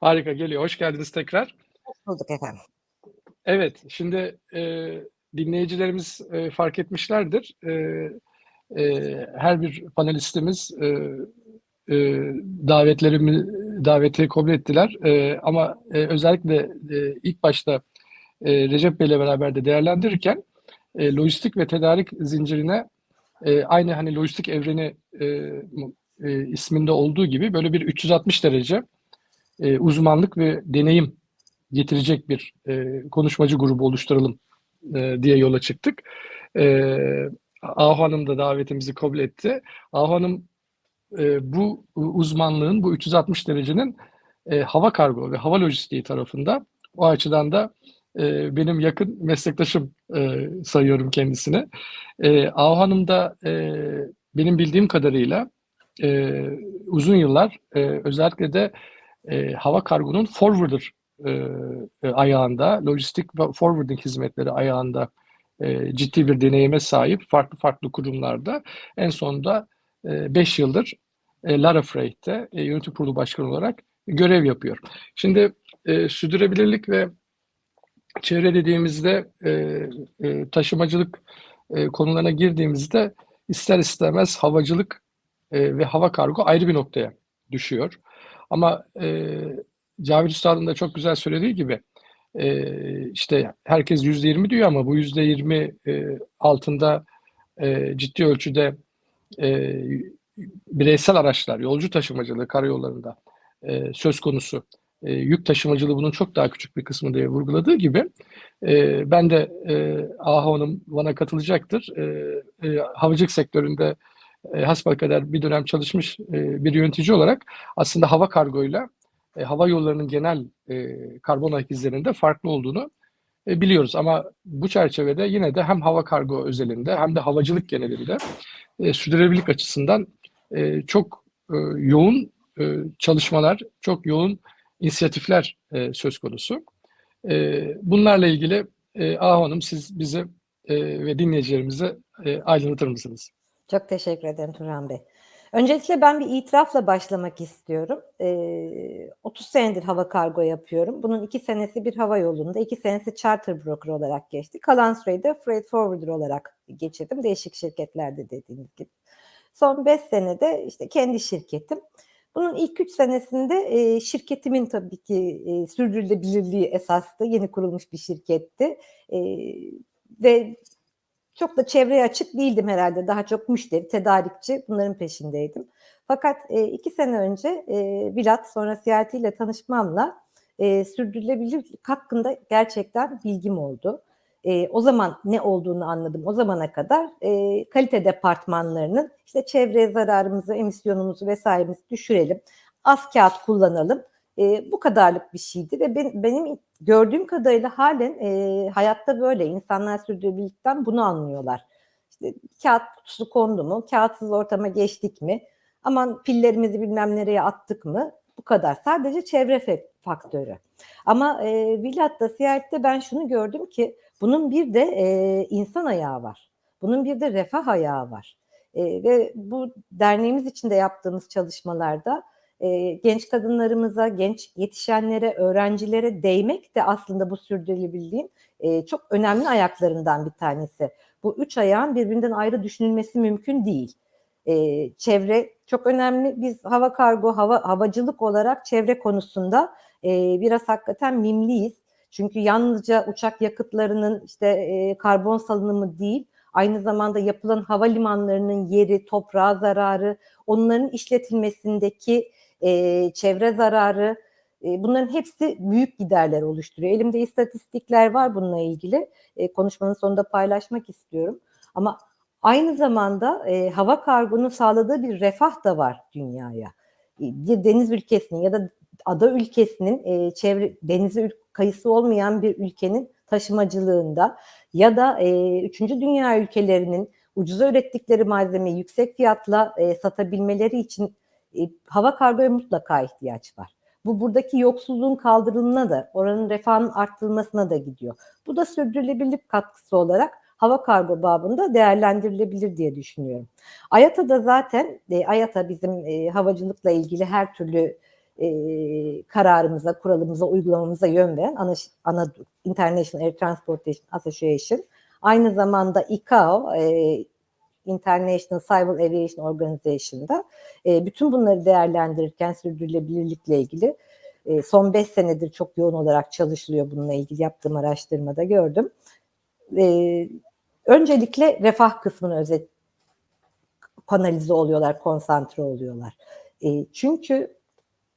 Harika geliyor. Hoş geldiniz tekrar. Hoş bulduk efendim. Evet, şimdi, eee, dinleyicilerimiz, eee, fark etmişlerdir. Eee, eee, her bir panelistimiz, eee, eee, davetlerimi daveti kabul ettiler. Eee, ama, eee, özellikle, eee, ilk başta, eee, Recep Bey'le beraber de değerlendirirken, eee, lojistik ve tedarik zincirine, eee, aynı hani lojistik evreni, mu eee, isminde olduğu gibi böyle bir 360 derece, eee, uzmanlık ve deneyim getirecek bir, eee, konuşmacı grubu oluşturalım, eee, diye yola çıktık. Eee, Ahu Hanım da davetimizi kabul etti. Ahu Hanım, eee, bu uzmanlığın, bu 360 derecenin, eee, hava kargo ve hava lojistiği tarafında. O açıdan da, eee, benim yakın meslektaşım, eee, sayıyorum kendisini. Eee, Ahu Hanım da, eee, benim bildiğim kadarıyla, eee, uzun yıllar, eee, özellikle de, eee, hava kargonun forwarder, eee, ayağında, lojistik forwarding hizmetleri ayağında, eee, ciddi bir deneyime sahip farklı farklı kurumlarda. En sonunda, eee, 5 yıldır, eee, Lara Freight'te, eee, yönetim kurulu başkanı olarak görev yapıyor. Şimdi, eee, sürdürülebilirlik ve çevre dediğimizde, eee, eee, taşımacılık, eee, konularına girdiğimizde ister istemez havacılık, eee, ve hava kargo ayrı bir noktaya düşüyor. Ama, eee, Cavit Üstad'ın da çok güzel söylediği gibi, eee, işte herkes %20 diyor ama bu %20, eee, altında, eee, ciddi ölçüde, eee, bireysel araçlar, yolcu taşımacılığı karayollarında, eee, söz konusu. Eee, yük taşımacılığı bunun çok daha küçük bir kısmı diye vurguladığı gibi, eee, ben de, eee, Ahu Hanım bana katılacaktır. Eee, eee, havacılık sektöründe, eee, hasbelkader bir dönem çalışmış, eee, bir yönetici olarak aslında hava kargoyla, eee, hava yollarının genel, eee, karbon ayak izlerinde farklı olduğunu, eee, biliyoruz. Ama bu çerçevede yine de hem hava kargo özelinde hem de havacılık genelinde, eee, sürdürülebilirlik açısından, eee, çok, eee, yoğun, eee, çalışmalar, çok yoğun inisiyatifler, eee, söz konusu. Eee, bunlarla ilgili, eee, Ahu Hanım siz bizi, eee, ve dinleyicilerimizi, eee, aydınlatır mısınız? Çok teşekkür ederim Turhan Bey. Öncelikle ben bir itirafla başlamak istiyorum. Eee, 30 senedir hava kargo yapıyorum. Bunun 2 senesi bir hava yolunda, 2 senesi charter broker olarak geçti. Kalan süreyi de freight forwarder olarak geçirdim. Değişik şirketlerde dediğiniz gibi. Son 5 senede işte kendi şirketim. Bunun ilk 3 senesinde, eee, şirketimin tabii ki, eee, sürdürülebilirliği esastı. Yeni kurulmuş bir şirketti. Eee, ve çok da çevreye açık değildim herhâlde. Daha çok müşteri, tedarikçi bunların peşindeydim. Fakat, eee, 2 sene önce, eee, Vilat sonra ile tanışmamla, eee, sürdürülebilirlik hakkında gerçekten bilgim oldu. Eee, o zaman ne olduğunu anladım. O zamana kadar, eee, kalite departmanlarının işte çevreye zararımızı, emisyonumuzu vs.'mizi düşürelim, az kâğıt kullanalım, eee, bu kadarlık bir şeydi ve ben benim gördüğüm kadarıyla hâlen, eee, hayatta böyle. İnsanlar sürdürülebilirlikten bunu anlıyorlar. İşte kâğıt kutusu kondu mu, kâğıtsız ortama geçtik mi, aman pillerimizi bilmem nereye attık mı, bu kadar. Sadece çevre faktörü. Ama, eee, Vilat'ta, CRT'de ben şunu gördüm ki bunun bir de, eee, insan ayağı var. Bunun bir de refah ayağı var. Eee, ve bu derneğimiz içinde yaptığımız çalışmalarda, eee, genç kadınlarımıza, genç yetişenlere, öğrencilere değmek de aslında bu sürdürülebilirliğin, eee, çok önemli ayaklarından bir tanesi. Bu 3 ayağın birbirinden ayrı düşünülmesi mümkün değil. Eee, çevre çok önemli. Biz hava kargo, hava havacılık olarak çevre konusunda, eee, biraz hakikaten mimliyiz. Çünkü yalnızca uçak yakıtlarının işte, eee, karbon salınımı değil, aynı zamanda yapılan havalimanlarının yeri, toprağa zararı, onların işletilmesindeki, eee, çevre zararı, eee, bunların hepsi büyük giderler oluşturuyor. Elimde istatistikler var bununla ilgili. Eee, konuşmanın sonunda paylaşmak istiyorum. Ama aynı zamanda, eee, hava kargonun sağladığı bir refah da var dünyaya. Bir deniz ülkesinin ya da ada ülkesinin, eee, çevre denize ül kıyısı olmayan bir ülkenin taşımacılığında ya da, eee, 3. dünya ülkelerinin ucuza ürettikleri malzemeyi yüksek fiyatla, eee, satabilmeleri için, hava kargoya mutlaka ihtiyaç var. Bu buradaki yoksulluğun kaldırımına da, oranın refahının arttırılmasına da gidiyor. Bu da sürdürülebilirlik katkısı olarak hava kargo babında değerlendirilebilir diye düşünüyorum. IATA'da zaten, eee, IATA bizim, eee, havacılıkla ilgili her türlü, e, kararımıza, kuralımıza, uygulamamıza yön veren ana, ana International Air Transportation Association. Aynı zamanda ICAO, e, International Civil Aviation Organization'da e, bütün bunları değerlendirirken sürdürülebilirlikle ilgili e, son 5 senedir çok yoğun olarak çalışılıyor bununla ilgili yaptığım araştırmada gördüm. E, öncelikle refah kısmını özet kanalize oluyorlar, konsantre oluyorlar. E, çünkü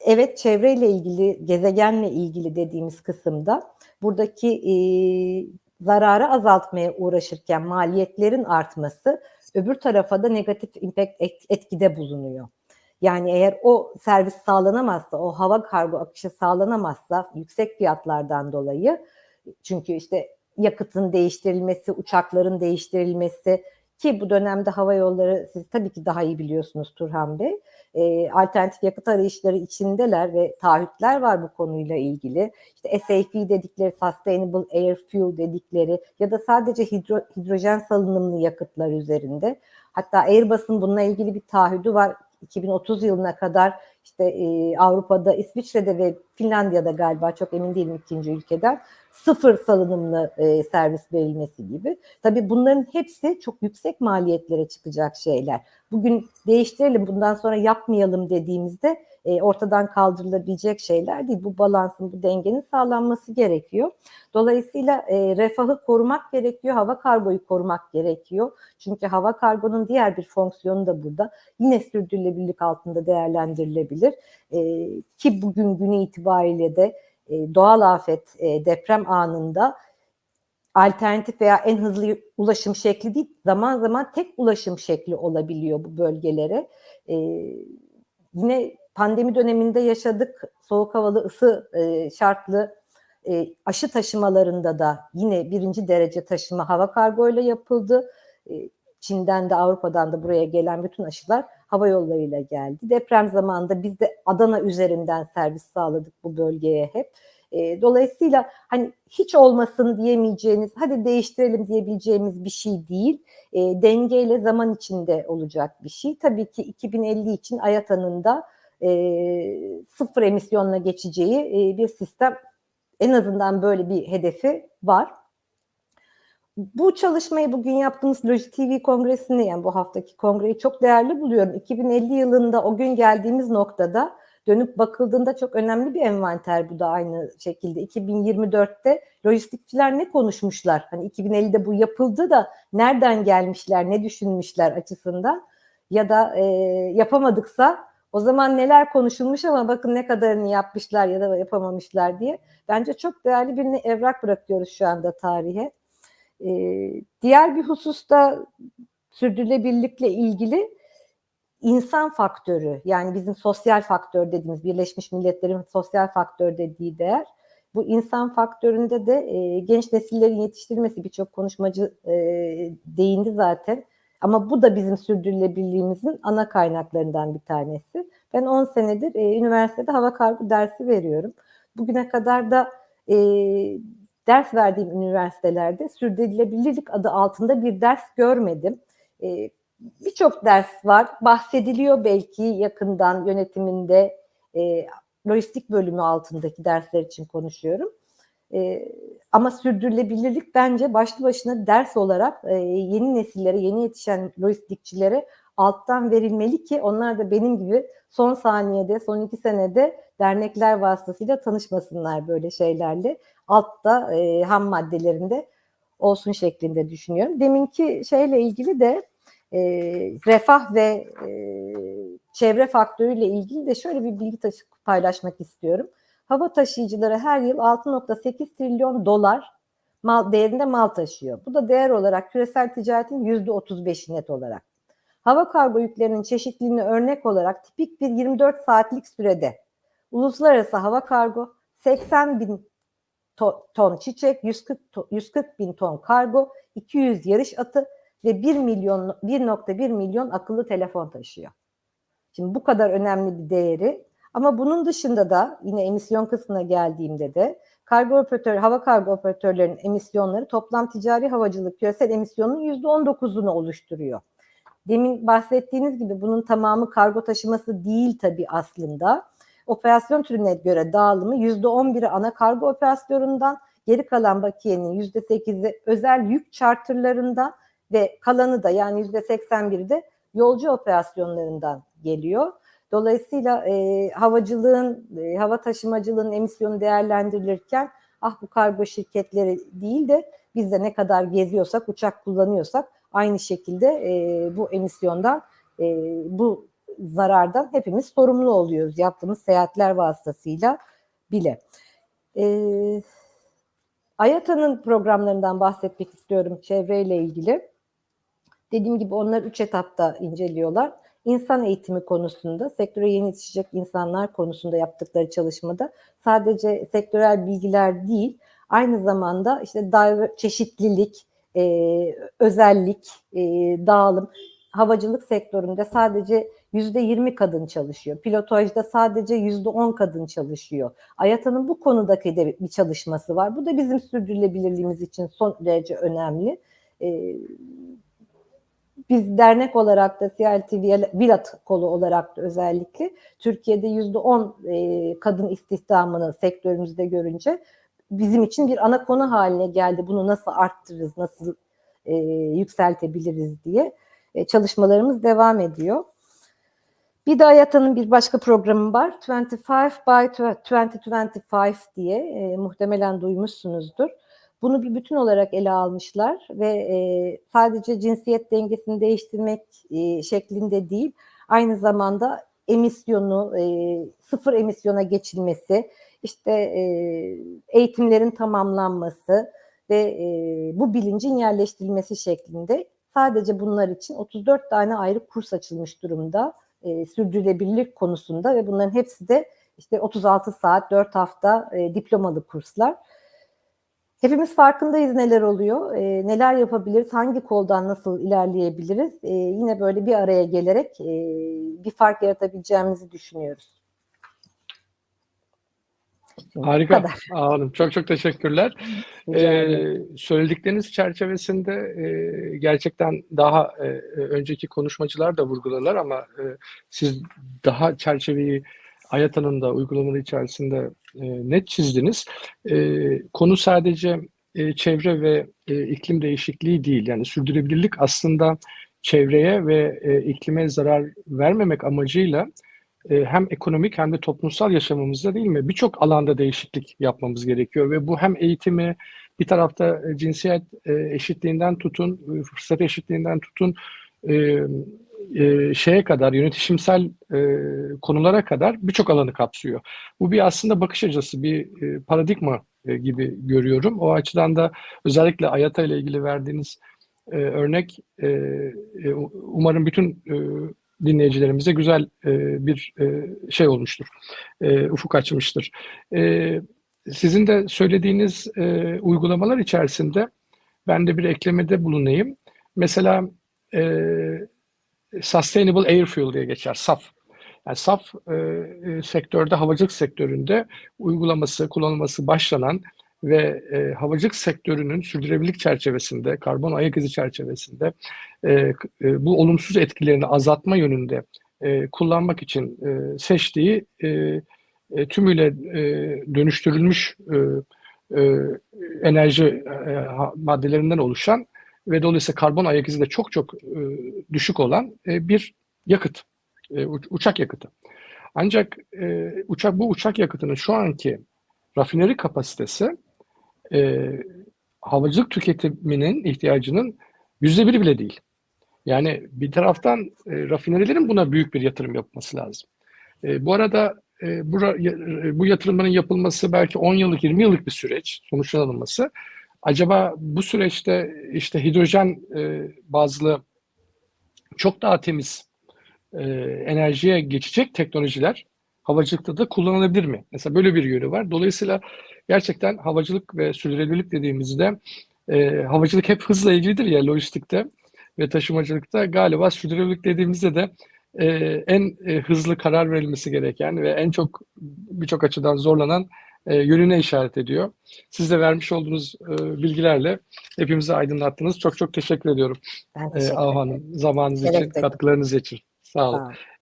evet çevreyle ilgili, gezegenle ilgili dediğimiz kısımda buradaki e, zararı azaltmaya uğraşırken maliyetlerin artması öbür tarafa da negatif impact etkide bulunuyor. Yani eğer o servis sağlanamazsa, o hava kargo akışı sağlanamazsa yüksek fiyatlardan dolayı çünkü işte yakıtın değiştirilmesi, uçakların değiştirilmesi ki bu dönemde hava yolları siz tabii ki daha iyi biliyorsunuz Turhan Bey. E, alternatif yakıt arayışları içindeler ve taahhütler var bu konuyla ilgili. İşte SAF dedikleri Sustainable Air Fuel dedikleri ya da sadece hidro, hidrojen salınımlı yakıtlar üzerinde. Hatta Airbus'un bununla ilgili bir taahhüdü var. 2030 yılına kadar işte e, Avrupa'da, İsviçre'de ve Finlandiya'da galiba çok emin değilim ikinci ülkeden sıfır salınımlı e, servis verilmesi gibi. Tabii bunların hepsi çok yüksek maliyetlere çıkacak şeyler. Bugün değiştirelim bundan sonra yapmayalım dediğimizde e, ortadan kaldırılabilecek şeyler değil. Bu balansın, bu dengenin sağlanması gerekiyor. Dolayısıyla e, refahı korumak gerekiyor, hava kargoyu korumak gerekiyor. Çünkü hava kargonun diğer bir fonksiyonu da burada. Yine sürdürülebilirlik altında değerlendirilebilir. E, ki bugün günü itibariyle de e, doğal afet, e, deprem anında alternatif veya en hızlı ulaşım şekli değil, zaman zaman tek ulaşım şekli olabiliyor bu bölgelere. E, yine pandemi döneminde yaşadık soğuk havalı ısı e, şartlı e, aşı taşımalarında da yine birinci derece taşıma hava kargoyla yapıldı. E, Çin'den de Avrupa'dan da buraya gelen bütün aşılar hava yollarıyla geldi. Deprem zamanında biz de Adana üzerinden servis sağladık bu bölgeye hep. E, dolayısıyla hani hiç olmasın diyemeyeceğiniz, hadi değiştirelim diyebileceğimiz bir şey değil. E, dengeyle zaman içinde olacak bir şey. Tabii ki 2050 için AYATA'nın da e, sıfır emisyonla geçeceği e, bir sistem en azından böyle bir hedefi var. Bu çalışmayı bugün yaptığımız Loji TV kongresini yani bu haftaki kongreyi çok değerli buluyorum. 2050 yılında o gün geldiğimiz noktada dönüp bakıldığında çok önemli bir envanter bu da aynı şekilde. 2024'te lojistikçiler ne konuşmuşlar? Hani 2050'de bu yapıldı da nereden gelmişler, ne düşünmüşler açısından ya da e, yapamadıksa o zaman neler konuşulmuş ama bakın ne kadarını yapmışlar ya da yapamamışlar diye. Bence çok değerli bir evrak bırakıyoruz şu anda tarihe. Ee, diğer bir hususta sürdürülebilirlikle ilgili insan faktörü yani bizim sosyal faktör dediğimiz Birleşmiş Milletler'in sosyal faktör dediği değer bu insan faktöründe de e, genç nesillerin yetiştirilmesi birçok konuşmacı e, değindi zaten. Ama bu da bizim sürdürülebilirliğimizin ana kaynaklarından bir tanesi. Ben 10 senedir e, üniversitede hava kargo dersi veriyorum. Bugüne kadar da e, ders verdiğim üniversitelerde sürdürülebilirlik adı altında bir ders görmedim. E, Birçok ders var. Bahsediliyor belki yakından yönetiminde e, lojistik bölümü altındaki dersler için konuşuyorum. E, ama sürdürülebilirlik bence başlı başına ders olarak e, yeni nesillere, yeni yetişen lojistikçilere alttan verilmeli ki onlar da benim gibi son saniyede, son iki senede dernekler vasıtasıyla tanışmasınlar böyle şeylerle. Altta e, ham maddelerinde olsun şeklinde düşünüyorum. Deminki şeyle ilgili de e, refah ve e, çevre faktörüyle ilgili de şöyle bir bilgi taşı paylaşmak istiyorum. Hava taşıyıcıları her yıl 6.8 trilyon dolar mal, değerinde mal taşıyor. Bu da değer olarak küresel ticaretin %35'i net olarak. Hava kargo yüklerinin çeşitliliğine örnek olarak tipik bir 24 saatlik sürede uluslararası hava kargo 80 bin ton çiçek, 140, 140 bin ton kargo, 200 yarış atı ve 1 milyon 1.1 milyon akıllı telefon taşıyor. Şimdi bu kadar önemli bir değeri ama bunun dışında da yine emisyon kısmına geldiğimde de kargo operatör, hava kargo operatörlerinin emisyonları toplam ticari havacılık küresel emisyonun %19'unu oluşturuyor. Demin bahsettiğiniz gibi bunun tamamı kargo taşıması değil tabii aslında. operasyon türüne göre dağılımı %11'i ana kargo operasyonundan, geri kalan bakiyenin %8'i özel yük charterlarından ve kalanı da yani %81'i de yolcu operasyonlarından geliyor. Dolayısıyla e, havacılığın, e, hava taşımacılığın emisyonu değerlendirilirken ah bu kargo şirketleri değil de biz de ne kadar geziyorsak, uçak kullanıyorsak aynı şekilde e, bu emisyondan, e, bu zarardan hepimiz sorumlu oluyoruz yaptığımız seyahatler vasıtasıyla bile. E, AYATA'nın programlarından bahsetmek istiyorum çevreyle ilgili. Dediğim gibi onlar üç etapta inceliyorlar. İnsan eğitimi konusunda, sektöre yeni yetişecek insanlar konusunda yaptıkları çalışmada sadece sektörel bilgiler değil, aynı zamanda işte çeşitlilik, e, özellik, e, dağılım, havacılık sektöründe sadece yüzde yirmi kadın çalışıyor. Pilotajda sadece yüzde on kadın çalışıyor. Ayata'nın bu konudaki de bir çalışması var. Bu da bizim sürdürülebilirliğimiz için son derece önemli. Ee, biz dernek olarak da CLT Vilat kolu olarak da özellikle Türkiye'de yüzde on e, kadın istihdamını sektörümüzde görünce bizim için bir ana konu haline geldi. Bunu nasıl arttırırız, nasıl e, yükseltebiliriz diye e, çalışmalarımız devam ediyor. Bir de Ayata'nın bir başka programı var. 25 by 2025 diye e, muhtemelen duymuşsunuzdur. Bunu bir bütün olarak ele almışlar ve e, sadece cinsiyet dengesini değiştirmek e, şeklinde değil, aynı zamanda emisyonu, e, sıfır emisyona geçilmesi, işte e, eğitimlerin tamamlanması ve e, bu bilincin yerleştirilmesi şeklinde sadece bunlar için 34 tane ayrı kurs açılmış durumda e, sürdürülebilirlik konusunda ve bunların hepsi de işte 36 saat, 4 hafta e, diplomalı kurslar. Hepimiz farkındayız neler oluyor, e, neler yapabiliriz, hangi koldan nasıl ilerleyebiliriz. E, yine böyle bir araya gelerek e, bir fark yaratabileceğimizi düşünüyoruz. Şimdi Harika. Hanım çok çok teşekkürler. Ee, söyledikleriniz çerçevesinde e, gerçekten daha e, önceki konuşmacılar da vurguladılar ama e, siz daha çerçeveyi Ayata'nın da uygulamaları içerisinde e, net çizdiniz. E, konu sadece e, çevre ve e, iklim değişikliği değil. Yani sürdürülebilirlik aslında çevreye ve e, iklime zarar vermemek amacıyla e, hem ekonomik hem de toplumsal yaşamımızda değil mi? Birçok alanda değişiklik yapmamız gerekiyor ve bu hem eğitimi bir tarafta e, cinsiyet e, eşitliğinden tutun, e, fırsat eşitliğinden tutun e, şeye kadar yönetişimsel e, konulara kadar birçok alanı kapsıyor. Bu bir aslında bakış açısı, bir e, paradigma e, gibi görüyorum. O açıdan da özellikle Ayata ile ilgili verdiğiniz e, örnek e, e, umarım bütün e, dinleyicilerimize güzel e, bir e, şey olmuştur, e, ufuk açmıştır. E, sizin de söylediğiniz e, uygulamalar içerisinde ben de bir eklemede bulunayım. Mesela e, Sustainable Air Fuel diye geçer, SAF. Yani SAF e, e, sektörde, havacılık sektöründe uygulaması, kullanılması başlanan ve e, havacılık sektörünün sürdürülebilirlik çerçevesinde, karbon ayak izi çerçevesinde e, e, bu olumsuz etkilerini azaltma yönünde e, kullanmak için e, seçtiği e, e, tümüyle e, dönüştürülmüş e, e, enerji e, maddelerinden oluşan ve dolayısıyla karbon ayak izi de çok çok e, düşük olan e, bir yakıt, e, uç- uçak yakıtı. Ancak e, uçak bu uçak yakıtının şu anki rafineri kapasitesi e, havacılık tüketiminin ihtiyacının yüzde biri bile değil. Yani bir taraftan e, rafinerilerin buna büyük bir yatırım yapması lazım. E, bu arada e, bu, e, bu yatırımların yapılması belki 10 yıllık, 20 yıllık bir süreç, sonuçlar alınması. Acaba bu süreçte işte hidrojen e, bazlı çok daha temiz e, enerjiye geçecek teknolojiler havacılıkta da kullanılabilir mi? Mesela böyle bir yönü var. Dolayısıyla gerçekten havacılık ve sürdürülebilirlik dediğimizde e, havacılık hep hızla ilgilidir ya lojistikte ve taşımacılıkta galiba sürdürülebilirlik dediğimizde de e, en e, hızlı karar verilmesi gereken ve en çok birçok açıdan zorlanan e, yönüne işaret ediyor. Siz de vermiş olduğunuz e, bilgilerle hepimizi aydınlattınız. Çok çok teşekkür ediyorum Ben e, teşekkür Ahu ederim. Hanım zamanınız için, Gerek de- katkılarınız için. Sağ olun. Sağ olun.